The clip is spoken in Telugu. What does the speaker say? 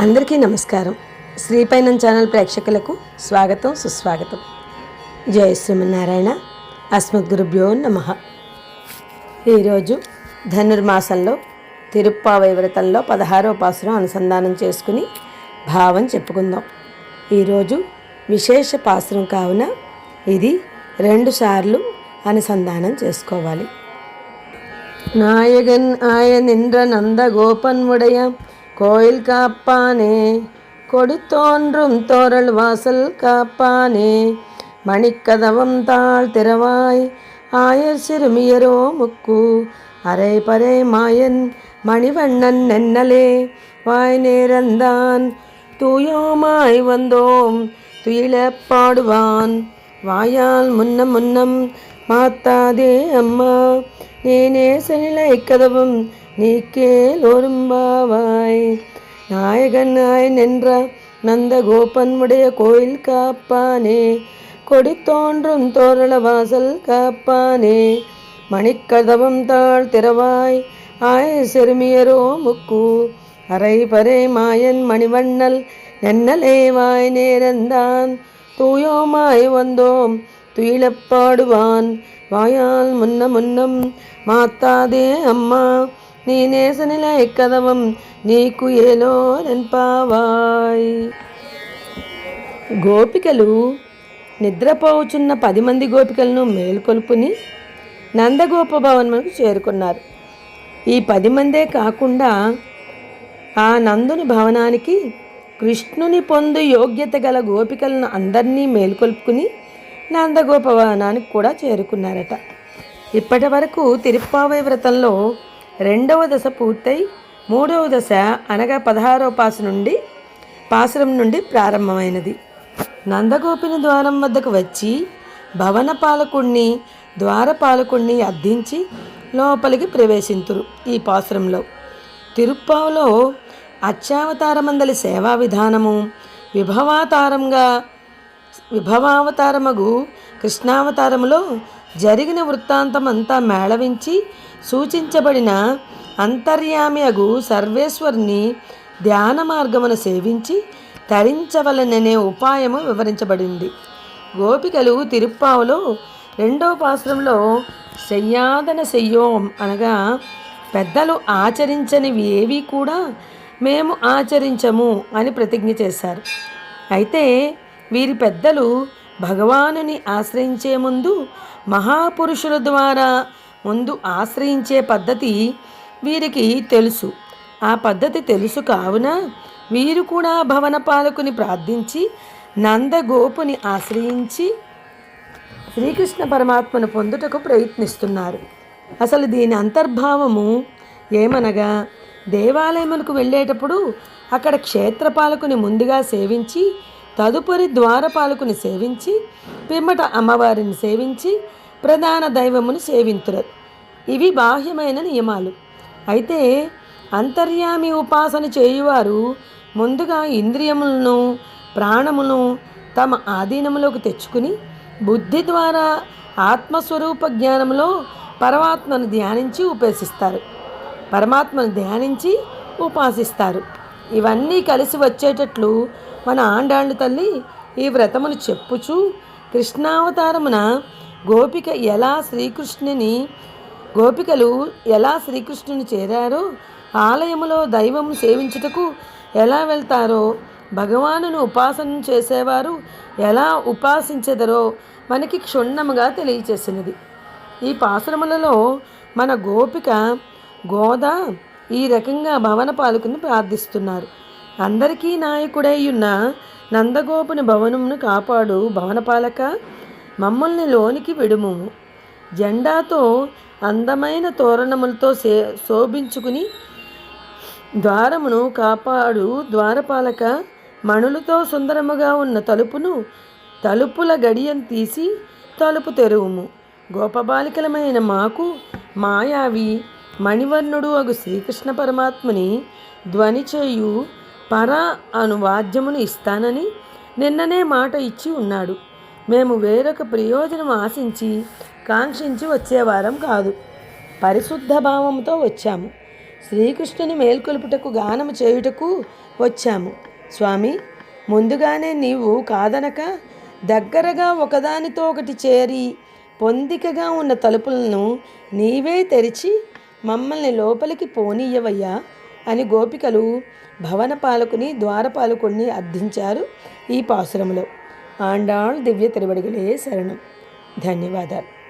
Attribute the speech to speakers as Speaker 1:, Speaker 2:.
Speaker 1: అందరికీ నమస్కారం శ్రీపైనం ఛానల్ ప్రేక్షకులకు స్వాగతం సుస్వాగతం జయ శ్రీమన్నారాయణ అస్మద్గురుభ్యో నమ ఈరోజు ధనుర్మాసంలో తిరుప్పావై వ్రతంలో పదహారో పాసురం అనుసంధానం చేసుకుని భావం చెప్పుకుందాం ఈరోజు విశేష పాసురం కావున ఇది రెండుసార్లు అనుసంధానం చేసుకోవాలి நாயகன் ஆய நின்ற நந்த கோபன்முடைய கோயில் காப்பானே கொடுத்தோன்றும் தோரல் வாசல் காப்பானே. மணிக்கதவம் தாழ் திறவாய் ஆயர் சிறுமியரோ முக்கு. அரை பறை மாயன் மணிவண்ணன் நென்னலே வாய் நேரந்தான் தூயோமாய் வந்தோம் துயிலப் பாடுவான். வாயால் முன்னம் முன்னம் மாத்தாதே அம்மா. நேனே செல்லை கதவும் நீக்கே லோரும்பாவாய் நாயகன் நாய் நின்ற நந்த கோபன்முடைய கோயில் காப்பானே. கொடி தோன்றும் தோரண வாசல் காப்பானே. மணிக்கதவம் தாழ் திறவாய் ஆய செருமியரோ முக்கு. அரை பறை மாயன் மணிவண்ணல் நன்னலே வாய் நேரந்தான். தூயோமாய் வந்தோம் துயிலப்பாடுவான் வாயால் முன்ன முன்னம் మాతాదే అమ్మా నీ నేసనిల ఎక్కదవం నీకు ఏలో నెన్పావాయ్ గోపికలు నిద్రపోవుచున్న పది మంది గోపికలను మేల్కొల్పుని నందగోప భవనముకు చేరుకున్నారు ఈ పది మందే కాకుండా ఆ నందుని భవనానికి కృష్ణుని పొందు యోగ్యత గల గోపికలను అందరినీ మేల్కొల్పుకుని నందగోపవనానికి కూడా చేరుకున్నారట. ఇప్పటి వరకు తిరుప్పావై వ్రతంలో రెండవ దశ పూర్తయి మూడవ దశ అనగా పదహారవ పాసు నుండి పాసురం నుండి ప్రారంభమైనది. నందగోపిని ద్వారం వద్దకు వచ్చి భవన పాలకుణ్ణి ద్వారపాలకుణ్ణి అర్థించి లోపలికి ప్రవేశింతురు ఈ పాసురంలో. తిరుప్పావులో అత్యావతారమందలి సేవా విధానము. విభవాతారంగా విభవావతారమగు కృష్ణావతారములో జరిగిన వృత్తాంతమంతా మేళవించి సూచించబడిన అంతర్యామి అగు సర్వేశ్వరుని ధ్యాన మార్గమును సేవించి తరించవలననే ఉపాయము వివరించబడింది. గోపికలు తిరుప్పావులో రెండో పాశ్రంలో శయ్యాదన శయ్యోం అనగా పెద్దలు ఆచరించనివి ఏవి కూడా మేము ఆచరించము అని ప్రతిజ్ఞ చేశారు. అయితే వీరి పెద్దలు భగవానుని ఆశ్రయించే ముందు మహాపురుషుల ద్వారా ముందు ఆశ్రయించే పద్ధతి వీరికి తెలుసు. ఆ పద్ధతి తెలుసు కావున వీరు కూడా భవన పాలకుని ప్రార్థించి నందగోపుని ఆశ్రయించి శ్రీకృష్ణ పరమాత్మను పొందుటకు ప్రయత్నిస్తున్నారు. అసలు దీని అంతర్భావము ఏమనగా దేవాలయమునకు వెళ్ళేటప్పుడు అక్కడ క్షేత్రపాలకుని ముందుగా సేవించి తదుపరి ద్వారపాలకుని సేవించి పిమ్మట అమ్మవారిని సేవించి ప్రధాన దైవమును సేవింతురు. ఇవి బాహ్యమైన నియమాలు. అయితే అంతర్యామి ఉపాసన చేయువారు ముందుగా ఇంద్రియములను ప్రాణమును తమ ఆధీనములోకి తెచ్చుకుని బుద్ధి ద్వారా ఆత్మస్వరూప జ్ఞానంలో పరమాత్మను ధ్యానించి ఉపేసిస్తారు పరమాత్మను ధ్యానించి ఉపాసిస్తారు. ఇవన్నీ కలిసి వచ్చేటట్లు మన ఆండాళ్ళు తల్లి ఈ వ్రతమును చెప్పుచు కృష్ణావతారమున గోపిక ఎలా శ్రీకృష్ణుని గోపికలు ఎలా శ్రీకృష్ణుని చేరారో ఆలయములో దైవం సేవించుటకు ఎలా వెళ్తారో భగవానును ఉపాసన చేసేవారు ఎలా ఉపాసించెదరో మనకి క్షుణ్ణముగా తెలియచేసినది. ఈ పాశ్రములలో మన గోపిక గోదా ఈ రకంగా భవన పాలకుని ప్రార్థిస్తున్నారు. అందరికీ నాయకుడై ఉన్న నందగోపుని భవనమును కాపాడు భవనపాలక మమ్మల్ని లోనికి విడుము. జెండాతో అందమైన తోరణములతో సే శోభించుకుని ద్వారమును కాపాడు ద్వారపాలక మణులతో సుందరముగా ఉన్న తలుపును తలుపుల గడియను తీసి తలుపు తెరువుము. గోపబాలికలమైన మాకు మాయావి. మణివర్ణుడు అగు శ్రీకృష్ణ పరమాత్మని ధ్వని చేయు పర అను వాద్యమును ఇస్తానని నిన్ననే మాట ఇచ్చి ఉన్నాడు. మేము వేరొక ప్రయోజనం ఆశించి కాంక్షించి వచ్చేవారం కాదు. పరిశుద్ధ భావంతో వచ్చాము. శ్రీకృష్ణుని మేల్కొలుపుటకు గానము చేయుటకు వచ్చాము. స్వామి ముందుగానే నీవు కాదనక దగ్గరగా ఒకదానితో ఒకటి చేరి పొందికగా ఉన్న తలుపులను నీవే తెరిచి మమ్మల్ని లోపలికి పోనీయవయ్యా అని గోపికలు భవన పాలకుని ద్వారపాలకుడిని అర్థించారు ఈ పాసురములో ఆండాళ్ దివ్య తిరువడిగలే శరణం. ధన్యవాదాలు.